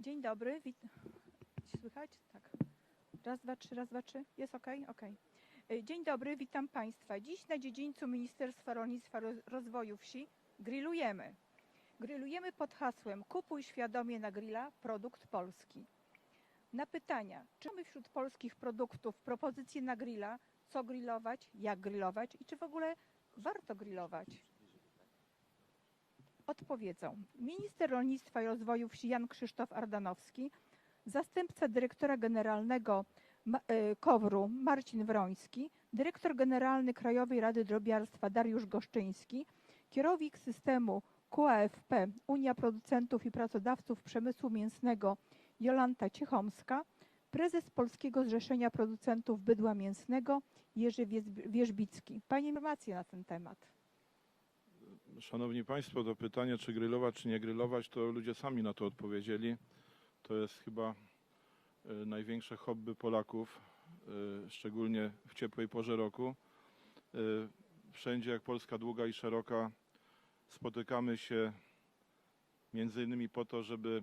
Dzień dobry. Wit... Słychać? Tak. Raz, dwa, trzy, raz, dwa, trzy. Jest ok? Ok. Dzień dobry, witam Państwa. Dziś na dziedzińcu Ministerstwa Rolnictwa Rozwoju Wsi grillujemy. Grillujemy pod hasłem Kupuj świadomie na grilla produkt polski. Na pytania, czy mamy wśród polskich produktów propozycje na grilla, co grillować, jak grillować i czy w ogóle warto grillować? Odpowiedzą minister rolnictwa i rozwoju wsi Jan Krzysztof Ardanowski, zastępca dyrektora generalnego e, KOWR-u Marcin Wroński, dyrektor generalny Krajowej Rady Drobiarstwa Dariusz Goszczyński, kierownik systemu QAFP Unia Producentów i Pracodawców Przemysłu Mięsnego Jolanta Ciechomska, prezes Polskiego Zrzeszenia Producentów Bydła Mięsnego Jerzy Wierzbicki. Panie informacje na ten temat. Szanowni Państwo, to pytanie, czy grillować, czy nie grillować, to ludzie sami na to odpowiedzieli. To jest chyba e, największe hobby Polaków, e, szczególnie w ciepłej porze roku. E, Wszędzie, jak Polska długa i szeroka, spotykamy się między innymi po to, żeby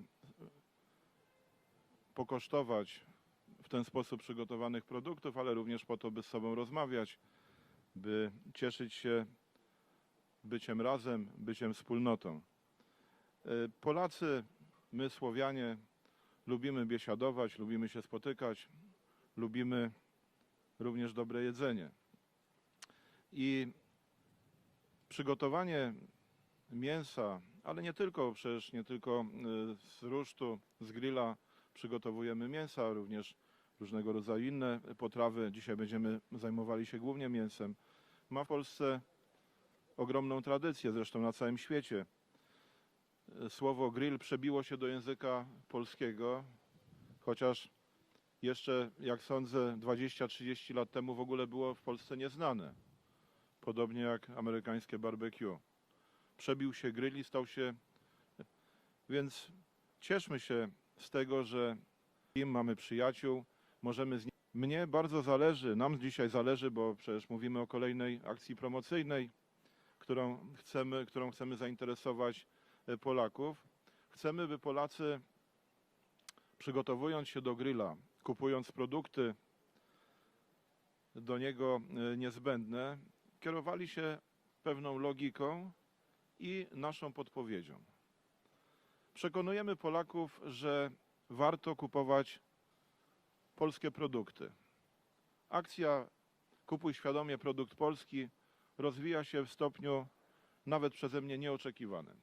pokosztować w ten sposób przygotowanych produktów, ale również po to, by z sobą rozmawiać, by cieszyć się byciem razem, byciem wspólnotą. E, Polacy, my Słowianie, lubimy biesiadować, lubimy się spotykać, lubimy również dobre jedzenie. I przygotowanie mięsa, ale nie tylko, przecież nie tylko e, z rusztu, z grilla przygotowujemy mięsa, również różnego rodzaju inne potrawy. Dzisiaj będziemy zajmowali się głównie mięsem. Ma w Polsce ogromną tradycję, zresztą na całym świecie. Słowo grill przebiło się do języka polskiego, chociaż jeszcze, jak sądzę, 20-30 lat temu w ogóle było w Polsce nieznane. Podobnie jak amerykańskie barbecue. Przebił się grill i stał się. Więc cieszmy się z tego, że im mamy przyjaciół, możemy z nimi. Mnie bardzo zależy, nam dzisiaj zależy, bo przecież mówimy o kolejnej akcji promocyjnej którą chcemy, którą chcemy zainteresować e, Polaków. Chcemy, by Polacy, przygotowując się do grilla, kupując produkty do niego e, niezbędne, kierowali się pewną logiką i naszą podpowiedzią. Przekonujemy Polaków, że warto kupować polskie produkty. Akcja Kupuj świadomie produkt polski rozwija się w stopniu nawet przeze mnie nieoczekiwanym.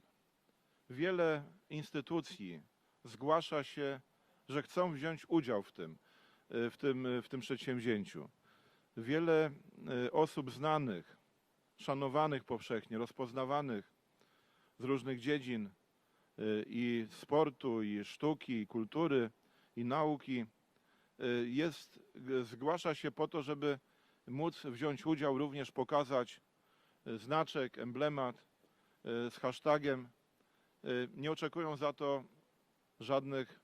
Wiele instytucji zgłasza się, że chcą wziąć udział w tym, e, w tym, w tym przedsięwzięciu. Wiele e, osób znanych, szanowanych powszechnie, rozpoznawanych z różnych dziedzin i sportu, i sztuki, i kultury, i nauki jest, zgłasza się po to, żeby móc wziąć udział, również pokazać e, znaczek, emblemat e, z hashtagiem. E, Nie oczekują za to żadnych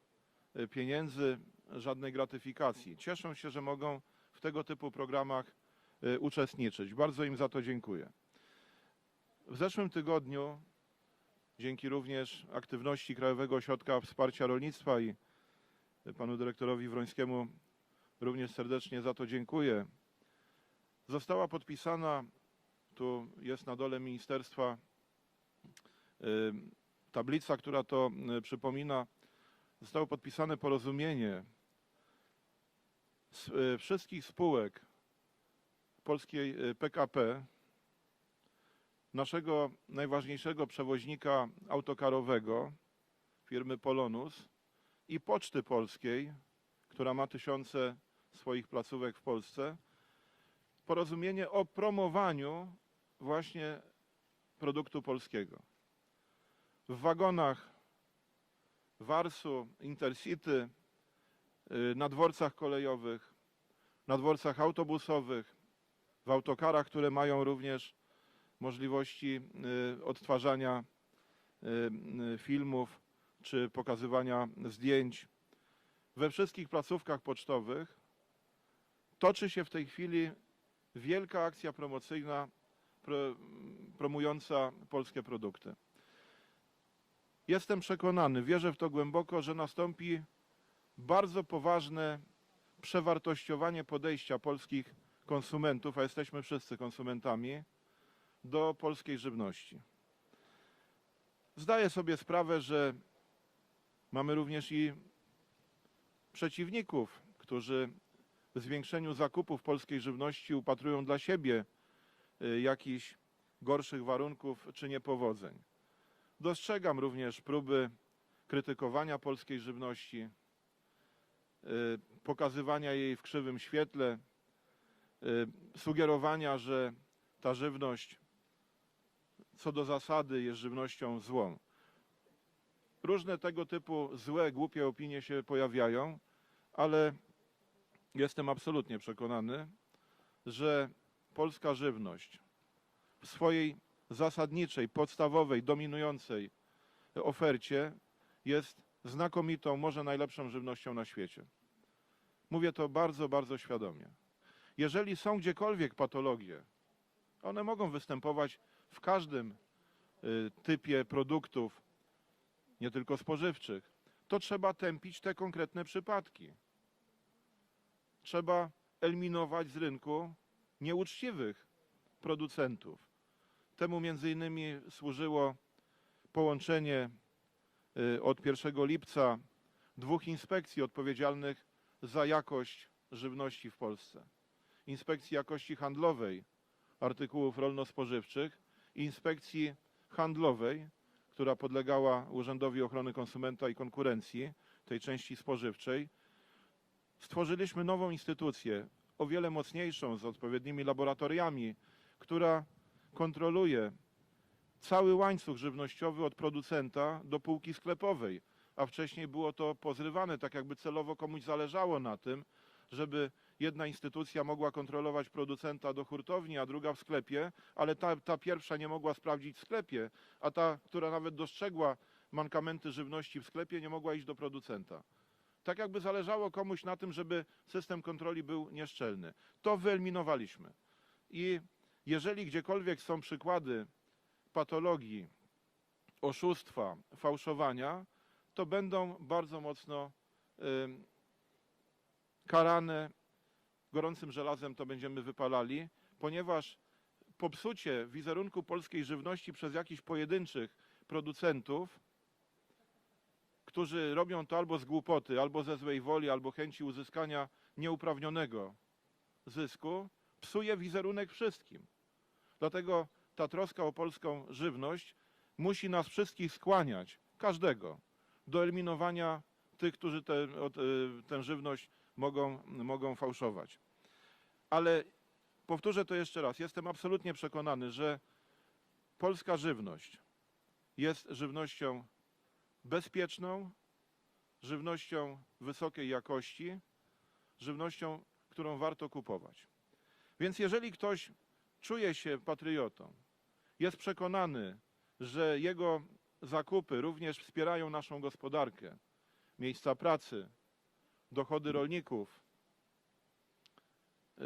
pieniędzy, żadnej gratyfikacji. Cieszą się, że mogą w tego typu programach uczestniczyć. Bardzo im za to dziękuję. W zeszłym tygodniu, dzięki również aktywności Krajowego Ośrodka Wsparcia Rolnictwa i panu dyrektorowi Wrońskiemu również serdecznie za to dziękuję została podpisana, tu jest na dole ministerstwa y, tablica, która to y, przypomina, zostało podpisane porozumienie y, wszystkich spółek polskiej PKP, naszego najważniejszego przewoźnika autokarowego, firmy Polonus i Poczty Polskiej, która ma tysiące swoich placówek w Polsce, porozumienie o promowaniu właśnie produktu polskiego. W wagonach Warsu, Intercity, y, na dworcach kolejowych, na dworcach autobusowych, w autokarach, które mają również możliwości y, odtwarzania y, filmów czy pokazywania zdjęć. We wszystkich placówkach pocztowych toczy się w tej chwili wielka akcja promocyjna pro, promująca polskie produkty. jestem przekonany, wierzę w to głęboko, że nastąpi bardzo poważne przewartościowanie podejścia polskich konsumentów, a jesteśmy wszyscy konsumentami, do polskiej żywności. Zdaję sobie sprawę, że mamy również i przeciwników, którzy zwiększeniu zakupów polskiej żywności upatrują dla siebie y, jakichś gorszych warunków czy niepowodzeń. Dostrzegam również próby krytykowania polskiej żywności, y, pokazywania jej w krzywym świetle, y, sugerowania, że ta żywność co do zasady jest żywnością złą. Różne tego typu złe, głupie opinie się pojawiają, ale jestem absolutnie przekonany, że polska żywność w swojej zasadniczej, podstawowej, dominującej ofercie jest znakomitą, może najlepszą żywnością na świecie. Mówię to bardzo, bardzo świadomie. Jeżeli są gdziekolwiek patologie, one mogą występować w każdym y, typie produktów, nie tylko spożywczych, to trzeba tępić te konkretne przypadki. Trzeba eliminować z rynku nieuczciwych producentów. Temu między innymi służyło połączenie y, od 1 lipca dwóch inspekcji odpowiedzialnych za jakość żywności w Polsce. Inspekcji Jakości Handlowej artykułów rolno-spożywczych i Inspekcji Handlowej, która podlegała Urzędowi Ochrony Konsumenta i Konkurencji, tej części spożywczej. Stworzyliśmy nową instytucję, o wiele mocniejszą, z odpowiednimi laboratoriami, która kontroluje cały łańcuch żywnościowy od producenta do półki sklepowej, a wcześniej było to pozrywane, tak jakby celowo komuś zależało na tym, żeby jedna instytucja mogła kontrolować producenta do hurtowni, a druga w sklepie, ale ta, ta pierwsza nie mogła sprawdzić w sklepie, a ta, która nawet dostrzegła mankamenty żywności w sklepie, nie mogła iść do producenta. Tak jakby zależało komuś na tym, żeby system kontroli był nieszczelny. To wyeliminowaliśmy. I jeżeli gdziekolwiek są przykłady patologii, oszustwa, fałszowania, to będą bardzo mocno karane. Gorącym żelazem to będziemy wypalali, ponieważ popsucie wizerunku polskiej żywności przez jakichś pojedynczych producentów, którzy robią to albo z głupoty, albo ze złej woli, albo chęci uzyskania nieuprawnionego zysku, psuje wizerunek wszystkim. Dlatego ta troska o polską żywność musi nas wszystkich skłaniać, każdego, do eliminowania tych, którzy tę tę żywność mogą, mogą fałszować. Ale powtórzę to jeszcze raz. Jestem absolutnie przekonany, że polska żywność jest żywnością bezpieczną, żywnością wysokiej jakości, żywnością, którą warto kupować. Więc jeżeli ktoś czuje się patriotą, jest przekonany, że jego zakupy również wspierają naszą gospodarkę, miejsca pracy, dochody rolników, y,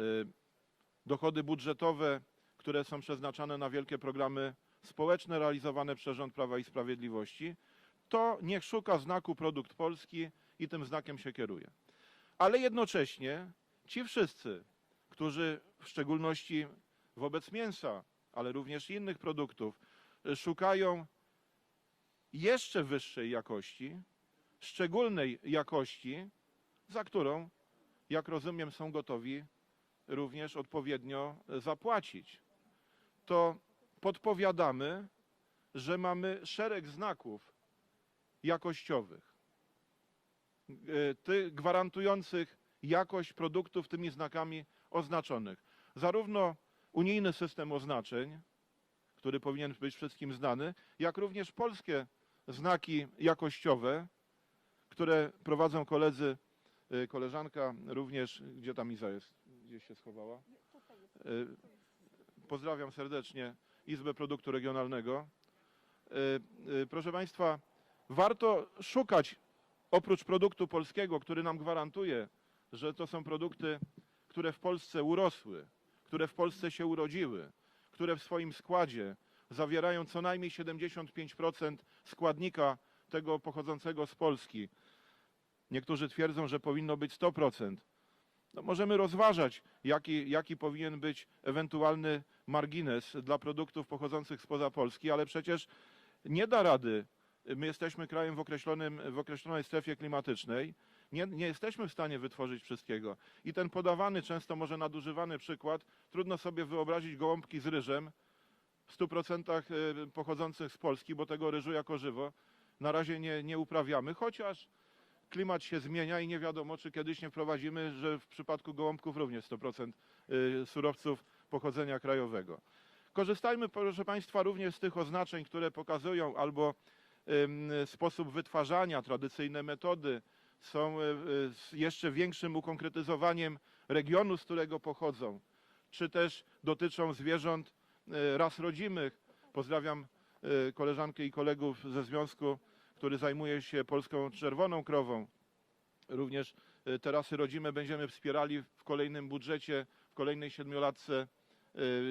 dochody budżetowe, które są przeznaczane na wielkie programy społeczne realizowane przez rząd Prawa i Sprawiedliwości, to niech szuka znaku produkt polski i tym znakiem się kieruje. Ale jednocześnie ci wszyscy, którzy w szczególności wobec mięsa, ale również innych produktów, szukają jeszcze wyższej jakości, szczególnej jakości, za którą, jak rozumiem, są gotowi również odpowiednio zapłacić. To podpowiadamy, że mamy szereg znaków jakościowych, y, ty, gwarantujących jakość produktów tymi znakami oznaczonych. Zarówno unijny system oznaczeń, który powinien być wszystkim znany, jak również polskie znaki jakościowe, które prowadzą koledzy, y, koleżanka również, gdzie tam Iza jest, gdzieś się schowała. Y, Pozdrawiam serdecznie Izbę Produktu Regionalnego. Proszę Państwa, warto szukać oprócz produktu polskiego, który nam gwarantuje, że to są produkty, które w Polsce urosły, które w Polsce się urodziły, które w swoim składzie zawierają co najmniej 75% składnika tego pochodzącego z Polski. Niektórzy twierdzą, że powinno być 100%. No możemy rozważać, jaki, jaki powinien być ewentualny margines dla produktów pochodzących spoza Polski, ale przecież nie da rady. My jesteśmy krajem w, określonym, w określonej strefie klimatycznej. Nie, nie jesteśmy w stanie wytworzyć wszystkiego. I ten podawany, często może nadużywany przykład, trudno sobie wyobrazić gołąbki z ryżem w 100% y, pochodzących z Polski, bo tego ryżu jako żywo na razie nie, nie uprawiamy, chociaż klimat się zmienia i nie wiadomo, czy kiedyś nie wprowadzimy, że w przypadku gołąbków również 100% y, surowców pochodzenia krajowego. Korzystajmy, proszę Państwa, również z tych oznaczeń, które pokazują albo sposób wytwarzania, tradycyjne metody, są y, y, jeszcze większym ukonkretyzowaniem regionu, z którego pochodzą, czy też dotyczą zwierząt y, ras rodzimych. Pozdrawiam koleżankę i kolegów ze związku, który zajmuje się polską czerwoną krową. Również te rasy rodzime będziemy wspierali w kolejnym budżecie, w kolejnej siedmiolatce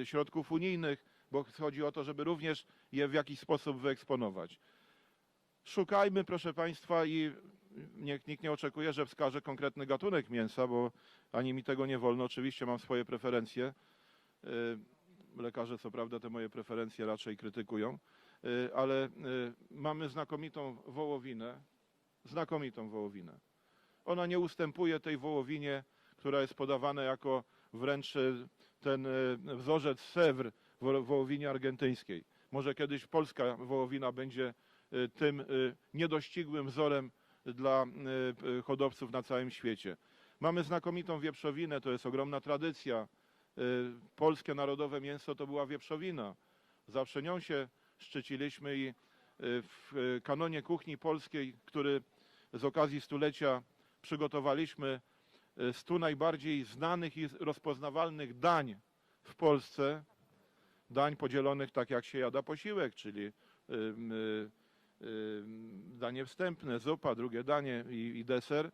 środków unijnych, bo chodzi o to, żeby również je w jakiś sposób wyeksponować. Szukajmy, proszę Państwa, i niech nikt nie oczekuje, że wskażę konkretny gatunek mięsa, bo ani mi tego nie wolno. Oczywiście mam swoje preferencje. Y, Lekarze, co prawda, te moje preferencje raczej krytykują, Y, ale y, mamy znakomitą wołowinę, znakomitą wołowinę. Ona nie ustępuje tej wołowinie, która jest podawana jako wręcz ten wzorzec Sewr w wo- wołowinie argentyńskiej. Może kiedyś polska wołowina będzie tym y, niedościgłym wzorem dla y, y, hodowców na całym świecie. Mamy znakomitą wieprzowinę, to jest ogromna tradycja. Y, Polskie narodowe mięso to była wieprzowina. Zawsze nią się szczyciliśmy i y, w y, kanonie kuchni polskiej, który z okazji stulecia przygotowaliśmy y, 100 najbardziej znanych i rozpoznawalnych dań w Polsce. Dań podzielonych tak jak się jada posiłek, czyli y, y, y, danie wstępne, zupa, drugie danie i, i deser.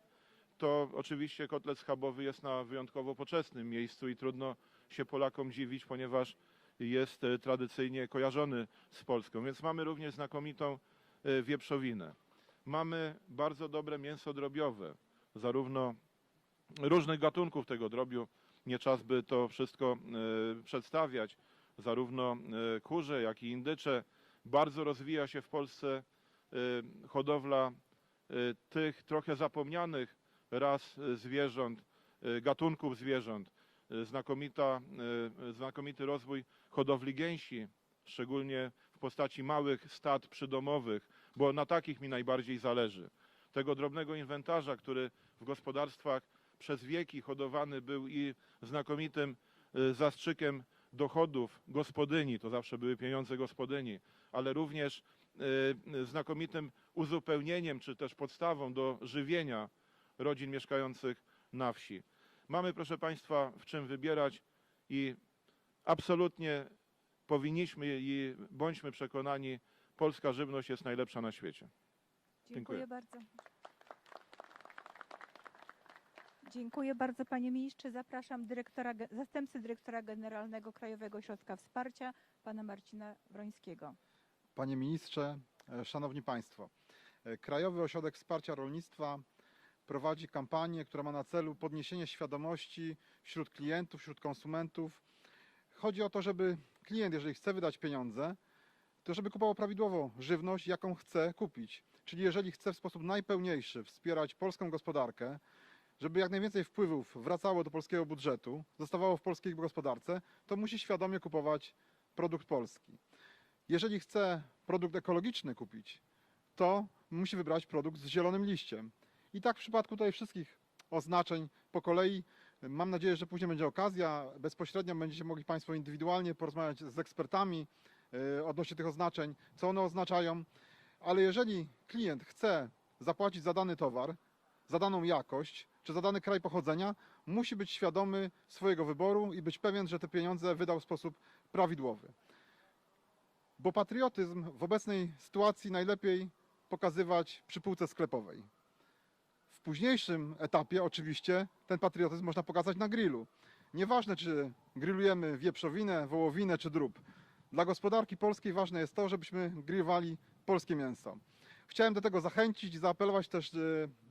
To oczywiście kotlet schabowy jest na wyjątkowo poczesnym miejscu i trudno się Polakom dziwić, ponieważ jest e, tradycyjnie kojarzony z Polską. Więc mamy również znakomitą e, wieprzowinę. Mamy bardzo dobre mięso drobiowe, zarówno różnych gatunków tego drobiu. Nie czas by to wszystko e, przedstawiać. Zarówno kurze, jak i indycze. Bardzo rozwija się w Polsce hodowla e, tych trochę zapomnianych ras e, zwierząt, e, gatunków zwierząt. Znakomita, znakomity rozwój hodowli gęsi, szczególnie w postaci małych stad przydomowych, bo na takich mi najbardziej zależy. Tego drobnego inwentarza, który w gospodarstwach przez wieki hodowany był i znakomitym y, zastrzykiem dochodów gospodyni, to zawsze były pieniądze gospodyni, ale również y, y, znakomitym uzupełnieniem czy też podstawą do żywienia rodzin mieszkających na wsi. Mamy, proszę Państwa, w czym wybierać i absolutnie powinniśmy i bądźmy przekonani, polska żywność jest najlepsza na świecie. Dziękuję, Dziękuję. bardzo. Dziękuję bardzo panie ministrze. Zapraszam dyrektora, zastępcę dyrektora generalnego Krajowego Ośrodka Wsparcia, pana Marcina Wrońskiego. Panie ministrze, e, szanowni państwo. e, Krajowy Ośrodek Wsparcia Rolnictwa prowadzi kampanię, która ma na celu podniesienie świadomości wśród klientów, wśród konsumentów. Chodzi o to, żeby klient, jeżeli chce wydać pieniądze, to żeby kupował prawidłowo żywność, jaką chce kupić. Czyli jeżeli chce w sposób najpełniejszy wspierać polską gospodarkę, żeby jak najwięcej wpływów wracało do polskiego budżetu, zostawało w polskiej gospodarce, to musi świadomie kupować produkt polski. Jeżeli chce produkt ekologiczny kupić, to musi wybrać produkt z zielonym liściem. I tak w przypadku tutaj wszystkich oznaczeń po kolei. Mam nadzieję, że później będzie okazja. Bezpośrednio będziecie mogli Państwo indywidualnie porozmawiać z ekspertami e, odnośnie tych oznaczeń, co one oznaczają. Ale jeżeli klient chce zapłacić za dany towar, za daną jakość czy za dany kraj pochodzenia, musi być świadomy swojego wyboru i być pewien, że te pieniądze wydał w sposób prawidłowy. Bo patriotyzm w obecnej sytuacji najlepiej pokazywać przy półce sklepowej. W późniejszym etapie oczywiście ten patriotyzm można pokazać na grillu. Nieważne czy grillujemy wieprzowinę, wołowinę czy drób. Dla gospodarki polskiej ważne jest to, żebyśmy grillowali polskie mięso. Chciałem do tego zachęcić i zaapelować też e,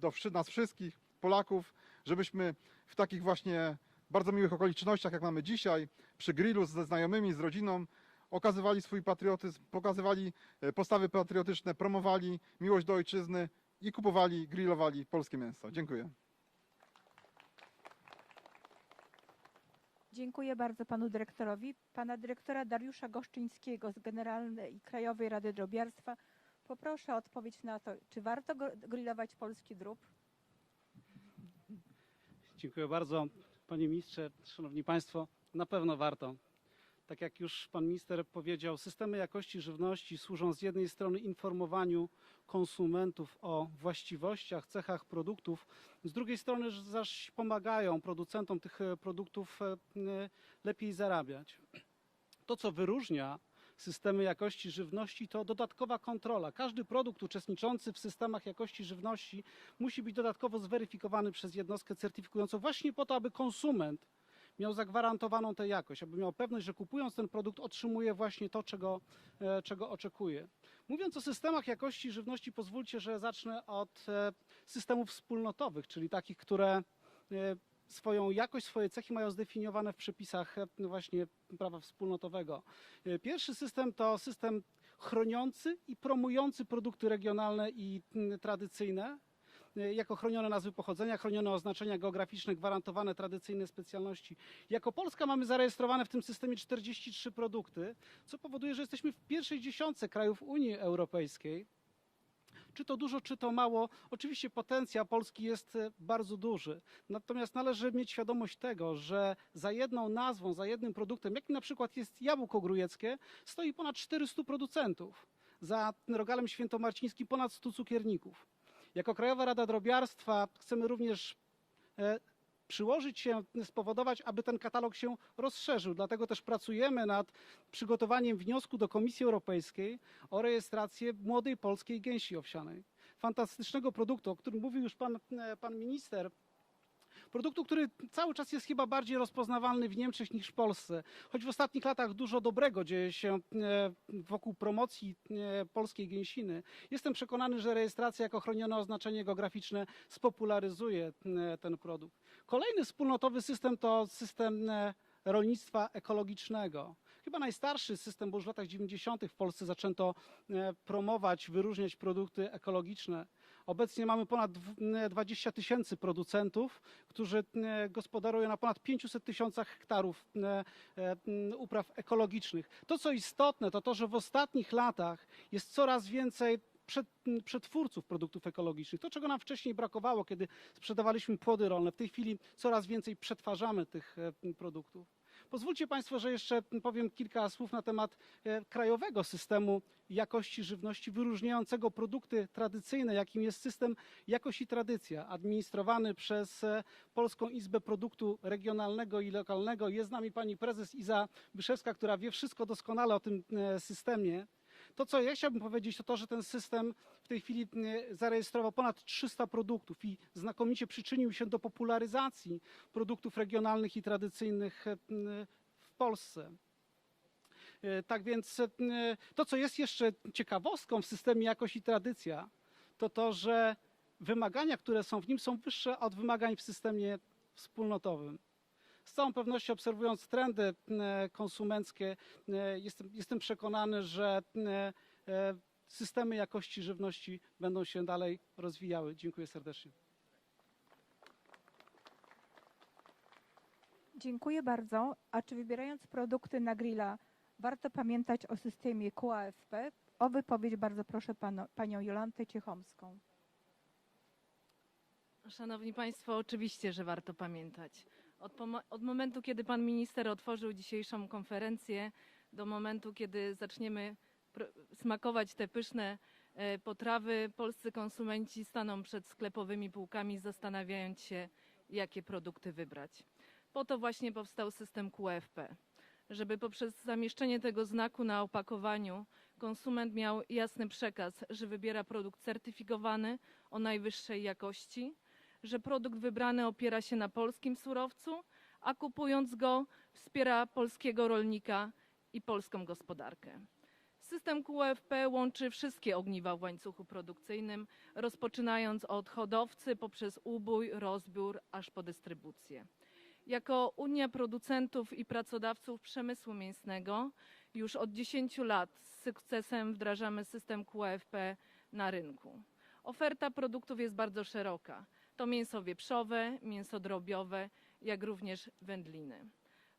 do nas wszystkich, Polaków, żebyśmy w takich właśnie bardzo miłych okolicznościach, jak mamy dzisiaj, przy grillu ze znajomymi, z rodziną, okazywali swój patriotyzm, pokazywali e, postawy patriotyczne, promowali miłość do ojczyzny i kupowali, grillowali polskie mięso. Dziękuję. Dziękuję bardzo panu dyrektorowi. Pana dyrektora Dariusza Goszczyńskiego z Generalnej Krajowej Rady Drobiarstwa poproszę o odpowiedź na to, czy warto gr- grillować polski drób? Dziękuję bardzo, panie ministrze, szanowni państwo. Na pewno warto. Tak jak już pan minister powiedział, systemy jakości żywności służą z jednej strony informowaniu konsumentów o właściwościach, cechach produktów, z drugiej strony zaś pomagają producentom tych e, produktów e, e, lepiej zarabiać. To, co wyróżnia systemy jakości żywności, to dodatkowa kontrola. Każdy produkt uczestniczący w systemach jakości żywności musi być dodatkowo zweryfikowany przez jednostkę certyfikującą, właśnie po to, aby konsument miał zagwarantowaną tę jakość, aby miał pewność, że kupując ten produkt otrzymuje właśnie to, czego, e, czego oczekuje. Mówiąc o systemach jakości żywności, pozwólcie, że zacznę od e, systemów wspólnotowych, czyli takich, które e, swoją jakość, swoje cechy mają zdefiniowane w przepisach właśnie prawa wspólnotowego. Pierwszy system to system chroniący i promujący produkty regionalne i tradycyjne jako chronione nazwy pochodzenia, chronione oznaczenia geograficzne, gwarantowane tradycyjne specjalności. Jako Polska mamy zarejestrowane w tym systemie 43 produkty, co powoduje, że jesteśmy w pierwszej dziesiątce krajów Unii Europejskiej. Czy to dużo, czy to mało? Oczywiście potencjał Polski jest e, bardzo duży. Natomiast należy mieć świadomość tego, że za jedną nazwą, za jednym produktem, jakim na przykład jest jabłko grujeckie, stoi ponad 400 producentów. Za rogalem świętomarcińskim ponad 100 cukierników. Jako Krajowa Rada Drobiarstwa chcemy również e, przyłożyć się, spowodować, aby ten katalog się rozszerzył. Dlatego też pracujemy nad przygotowaniem wniosku do Komisji Europejskiej o rejestrację młodej polskiej gęsi owsianej. Fantastycznego produktu, o którym mówił już pan, e, pan minister. Produktu, który cały czas jest chyba bardziej rozpoznawalny w Niemczech niż w Polsce. Choć w ostatnich latach dużo dobrego dzieje się e, wokół promocji e, polskiej gęsiny. Jestem przekonany, że rejestracja jako chronione oznaczenie geograficzne spopularyzuje e, ten produkt. Kolejny wspólnotowy system to system rolnictwa ekologicznego. Chyba najstarszy system, bo już w latach 90. w Polsce zaczęto promować, wyróżniać produkty ekologiczne. Obecnie mamy ponad dw- e, 20 tysięcy producentów, którzy gospodarują na ponad 500 tysiącach hektarów e, upraw ekologicznych. To, co istotne, to to, że w ostatnich latach jest coraz więcej przetwórców produktów ekologicznych. To, czego nam wcześniej brakowało, kiedy sprzedawaliśmy płody rolne. W tej chwili coraz więcej przetwarzamy tych e, produktów. Pozwólcie Państwo, że jeszcze powiem kilka słów na temat e, krajowego systemu jakości żywności wyróżniającego produkty tradycyjne, jakim jest system Jakość i Tradycja, administrowany przez e, Polską Izbę Produktu Regionalnego i Lokalnego. Jest z nami pani prezes Iza Byszewska, która wie wszystko doskonale o tym e, systemie. To, co ja chciałbym powiedzieć, to to, że ten system w tej chwili e, zarejestrował ponad 300 produktów i znakomicie przyczynił się do popularyzacji produktów regionalnych i tradycyjnych e, m, w Polsce. E, Tak więc e, to, co jest jeszcze ciekawostką w systemie jakość i tradycja, to to, że wymagania, które są w nim, są wyższe od wymagań w systemie wspólnotowym. Z całą pewnością obserwując trendy e, konsumenckie, e, jestem, jestem przekonany, że e, systemy jakości żywności będą się dalej rozwijały. Dziękuję serdecznie. Dziękuję bardzo. A czy wybierając produkty na grilla warto pamiętać o systemie QAFP? O wypowiedź bardzo proszę pano, panią Jolantę Ciechomską. Szanowni Państwo, oczywiście, że warto pamiętać. Od, od momentu, kiedy Pan Minister otworzył dzisiejszą konferencję, do momentu, kiedy zaczniemy smakować te pyszne e, potrawy, polscy konsumenci staną przed sklepowymi półkami, zastanawiając się, jakie produkty wybrać. Po to właśnie powstał system QFP, żeby poprzez zamieszczenie tego znaku na opakowaniu konsument miał jasny przekaz, że wybiera produkt certyfikowany o najwyższej jakości, że produkt wybrany opiera się na polskim surowcu, a kupując go wspiera polskiego rolnika i polską gospodarkę. System QFP łączy wszystkie ogniwa w łańcuchu produkcyjnym, rozpoczynając od hodowcy poprzez ubój, rozbiór aż po dystrybucję. Jako Unia Producentów i Pracodawców Przemysłu Mięsnego już od 10 lat z sukcesem wdrażamy system QFP na rynku. Oferta produktów jest bardzo szeroka. To mięso wieprzowe, mięso drobiowe, jak również wędliny.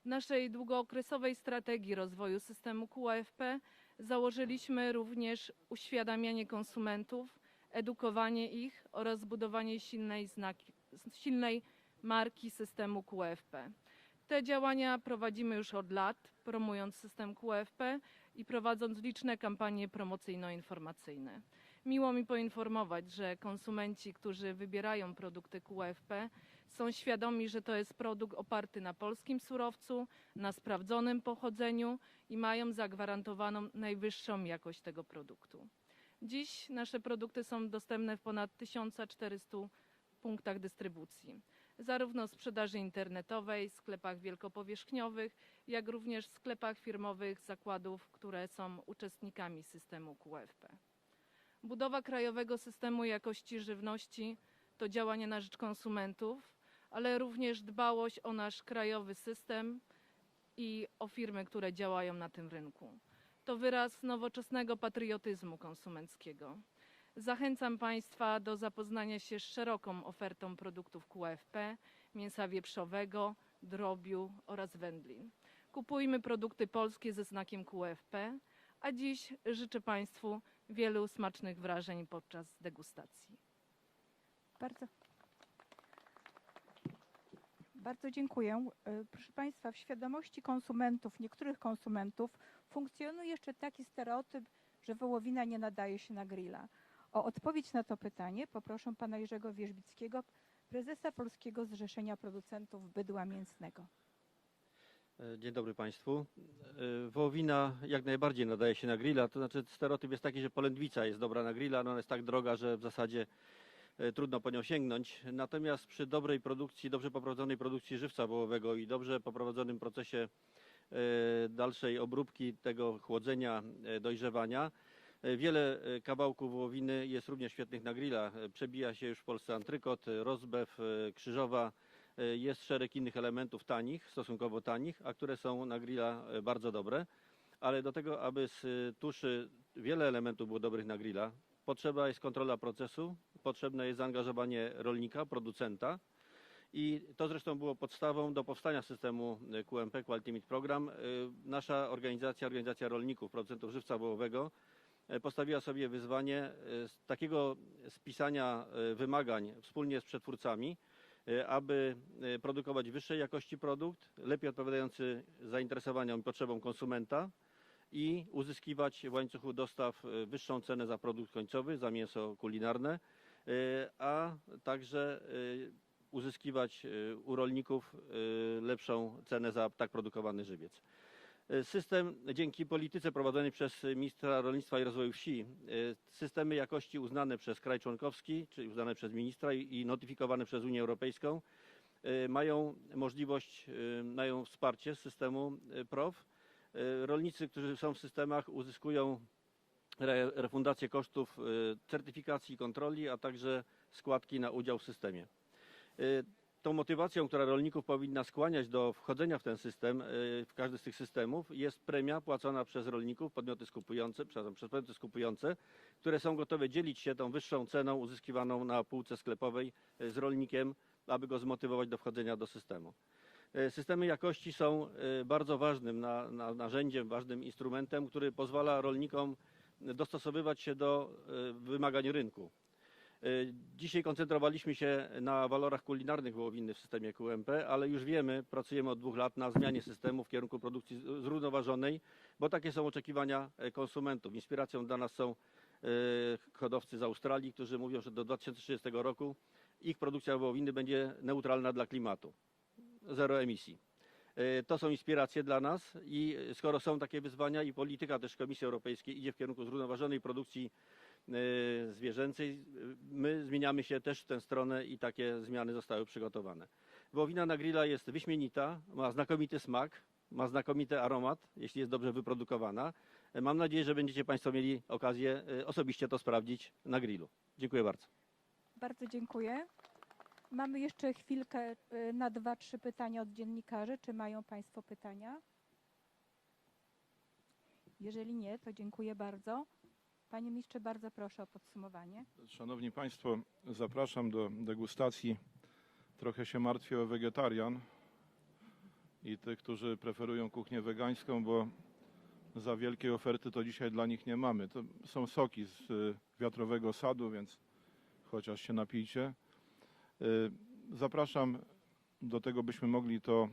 W naszej długookresowej strategii rozwoju systemu QFP założyliśmy również uświadamianie konsumentów, edukowanie ich oraz budowanie silnej, znaki, silnej marki systemu QFP. Te działania prowadzimy już od lat, promując system QFP i prowadząc liczne kampanie promocyjno-informacyjne. Miło mi poinformować, że konsumenci, którzy wybierają produkty QFP, są świadomi, że to jest produkt oparty na polskim surowcu, na sprawdzonym pochodzeniu i mają zagwarantowaną najwyższą jakość tego produktu. Dziś nasze produkty są dostępne w ponad 1400 punktach dystrybucji, zarówno w sprzedaży internetowej, sklepach wielkopowierzchniowych, jak również w sklepach firmowych zakładów, które są uczestnikami systemu QFP. Budowa krajowego systemu jakości żywności to działanie na rzecz konsumentów, ale również dbałość o nasz krajowy system i o firmy, które działają na tym rynku. To wyraz nowoczesnego patriotyzmu konsumenckiego. Zachęcam Państwa do zapoznania się z szeroką ofertą produktów QFP, mięsa wieprzowego, drobiu oraz wędlin. Kupujmy produkty polskie ze znakiem QFP, a dziś życzę Państwu wielu smacznych wrażeń podczas degustacji. Bardzo. Bardzo dziękuję. E, Proszę Państwa, w świadomości konsumentów, niektórych konsumentów funkcjonuje jeszcze taki stereotyp, że wołowina nie nadaje się na grilla. O odpowiedź na to pytanie poproszę pana Jerzego Wierzbickiego, prezesa Polskiego Zrzeszenia Producentów Bydła Mięsnego. E, Dzień dobry Państwu. E, Wołowina jak najbardziej nadaje się na grilla, to znaczy stereotyp jest taki, że polędwica jest dobra na grilla, no ona jest tak droga, że w zasadzie e, trudno po nią sięgnąć. Natomiast przy dobrej produkcji, dobrze poprowadzonej produkcji żywca wołowego i dobrze poprowadzonym procesie dalszej obróbki tego chłodzenia, dojrzewania, wiele kawałków wołowiny jest również świetnych na grilla. Przebija się już w Polsce antrykot, rozbew, krzyżowa, Jest szereg innych elementów tanich, stosunkowo tanich, a które są na grilla e, bardzo dobre. Ale do tego, aby z e, tuszy wiele elementów było dobrych na grilla, potrzeba jest kontrola procesu, potrzebne jest zaangażowanie rolnika, producenta. I to zresztą było podstawą do powstania systemu e, QMP, Quality Meat Program. E, Nasza organizacja, Organizacja Rolników, Producentów Żywca Wołowego, e, postawiła sobie wyzwanie e, takiego spisania e, wymagań wspólnie z przetwórcami, e, aby e, produkować wyższej jakości produkt, lepiej odpowiadający zainteresowaniom i potrzebom konsumenta i uzyskiwać w łańcuchu dostaw e, wyższą cenę za produkt końcowy, za mięso kulinarne, e, a także e, uzyskiwać e, u rolników e, lepszą cenę za tak produkowany żywiec. System, dzięki polityce prowadzonej przez ministra rolnictwa i rozwoju wsi, e, systemy jakości uznane przez kraj członkowski, czyli uznane przez ministra i notyfikowane przez Unię Europejską, e, mają możliwość, e, mają wsparcie z systemu PROW. Rolnicy, którzy są w systemach, uzyskują re- refundację kosztów certyfikacji i kontroli, a także składki na udział w systemie. Tą motywacją, która rolników powinna skłaniać do wchodzenia w ten system, e, w każdy z tych systemów, jest premia płacona przez rolników, podmioty skupujące, przepraszam, przez podmioty skupujące, które są gotowe dzielić się tą wyższą ceną uzyskiwaną na półce sklepowej e, z rolnikiem, aby go zmotywować do wchodzenia do systemu. E, Systemy jakości są bardzo ważnym na, na, narzędziem, ważnym instrumentem, który pozwala rolnikom dostosowywać się do wymagań rynku. E, Dzisiaj koncentrowaliśmy się na walorach kulinarnych wołowiny w systemie QMP, ale już wiemy, pracujemy od dwóch lat na zmianie systemu w kierunku produkcji zrównoważonej, bo takie są oczekiwania e, konsumentów. Inspiracją dla nas są e, hodowcy z Australii, którzy mówią, że do 2030 roku ich produkcja wołowiny będzie neutralna dla klimatu. Zero emisji. To są inspiracje dla nas i skoro są takie wyzwania i polityka też Komisji Europejskiej idzie w kierunku zrównoważonej produkcji zwierzęcej, e, my zmieniamy się też w tę stronę i takie zmiany zostały przygotowane. Wołowina na grilla jest wyśmienita, ma znakomity smak, ma znakomity aromat, jeśli jest dobrze wyprodukowana. Mam nadzieję, że będziecie Państwo mieli okazję e, osobiście to sprawdzić na grillu. Dziękuję bardzo. Bardzo dziękuję. Mamy jeszcze chwilkę y, na dwa, trzy pytania od dziennikarzy. Czy mają Państwo pytania? Jeżeli nie, to dziękuję bardzo. Panie ministrze, bardzo proszę o podsumowanie. Szanowni Państwo, zapraszam do degustacji. Trochę się martwię o wegetarian i tych, którzy preferują kuchnię wegańską, bo za wielkiej oferty to dzisiaj dla nich nie mamy. To są soki z y, wiatrowego sadu, więc chociaż się napijcie. Y, Zapraszam do tego, byśmy mogli to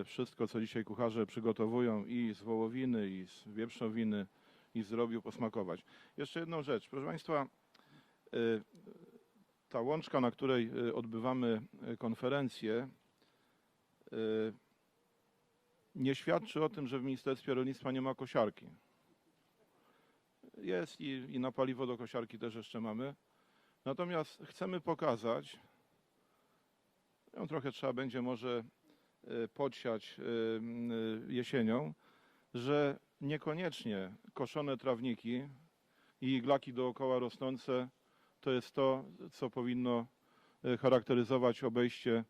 y, wszystko, co dzisiaj kucharze przygotowują i z wołowiny, i z wieprzowiny, i z robiu posmakować. Jeszcze jedną rzecz. Proszę Państwa, y, ta łączka, na której y, odbywamy y, konferencję, nie świadczy o tym, że w Ministerstwie Rolnictwa nie ma kosiarki. Jest i, i na paliwo do kosiarki też jeszcze mamy. Natomiast chcemy pokazać, ją trochę trzeba będzie może podsiać jesienią, że niekoniecznie koszone trawniki i iglaki dookoła rosnące to jest to, co powinno e, charakteryzować obejście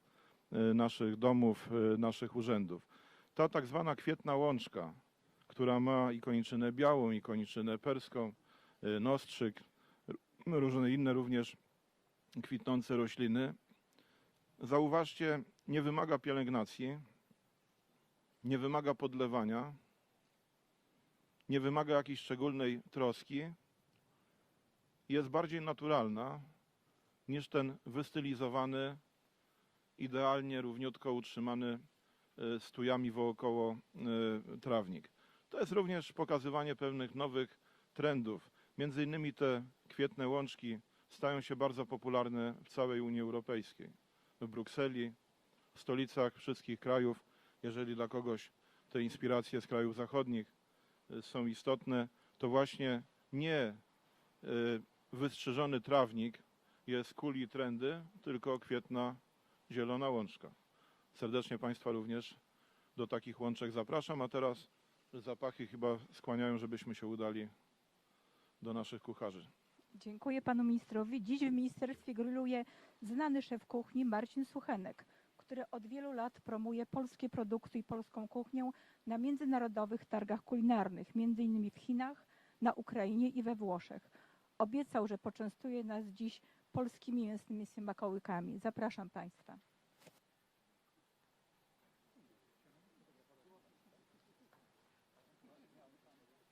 e, naszych domów, e, naszych urzędów. Ta tak zwana kwietna łączka, która ma i koniczynę białą, i koniczynę perską, nostrzyk, różne inne również kwitnące rośliny, zauważcie, nie wymaga pielęgnacji, nie wymaga podlewania, nie wymaga jakiejś szczególnej troski, jest bardziej naturalna niż ten wystylizowany, idealnie równiutko utrzymany e, stujami wokoło e, trawnik. To jest również pokazywanie pewnych nowych trendów. Między innymi te kwietne łączki stają się bardzo popularne w całej Unii Europejskiej. W Brukseli, w stolicach wszystkich krajów, jeżeli dla kogoś te inspiracje z krajów zachodnich są istotne, to właśnie nie y, wystrzyżony trawnik jest kuli trendy, tylko kwietna zielona łączka. Serdecznie Państwa również do takich łączek zapraszam, a teraz zapachy chyba skłaniają, żebyśmy się udali do naszych kucharzy. Dziękuję panu ministrowi. Dziś w ministerstwie grilluje znany szef kuchni Marcin Suchenek, który od wielu lat promuje polskie produkty i polską kuchnię na międzynarodowych targach kulinarnych, innymi w Chinach, na Ukrainie i we Włoszech. Obiecał, że poczęstuje nas dziś polskimi mięsnymi smakołykami. Zapraszam państwa.